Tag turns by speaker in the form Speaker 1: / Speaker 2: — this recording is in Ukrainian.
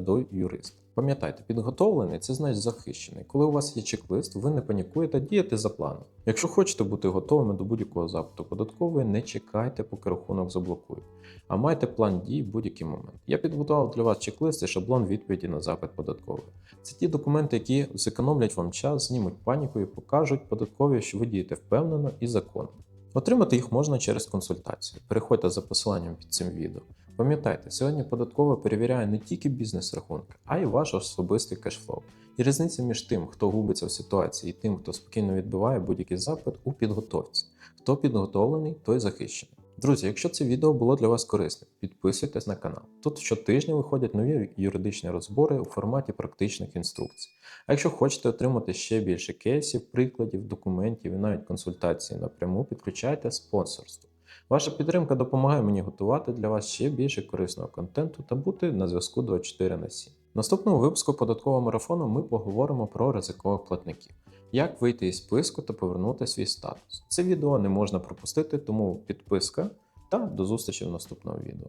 Speaker 1: до юриста. Пам'ятайте, підготовлений це значить захищений. Коли у вас є чек-лист, ви не панікуєте, дієте за планом. Якщо хочете бути готовими до будь-якого запиту податкової, не чекайте, поки рахунок заблокують, а майте план дій в будь-який момент. Я підготував для вас чек-лист і шаблон відповіді на запит податкової. Це ті документи, які зекономлять вам час, знімуть паніку і покажуть податкові, що ви дієте впевнено і законно. Отримати їх можна через консультацію. Переходьте за посиланням під цим відео. Пам'ятайте, сьогодні податкова перевіряє не тільки бізнес-рахунки, а й ваш особистий кешфлоу. І різниця між тим, хто губиться в ситуації, і тим, хто спокійно відбиває будь-який запит у підготовці. Хто підготовлений, той захищений. Друзі, якщо це відео було для вас корисним, підписуйтесь на канал. Тут щотижня виходять нові юридичні розбори у форматі практичних інструкцій. А якщо хочете отримати ще більше кейсів, прикладів, документів і навіть консультації напряму, підключайте спонсорство. Ваша підтримка допомагає мені готувати для вас ще більше корисного контенту та бути на зв'язку 24 на 7. В наступному випуску податкового марафону ми поговоримо про ризикових платників, як вийти із списку та повернути свій статус. Це відео не можна пропустити, тому підписка та до зустрічі в наступному відео.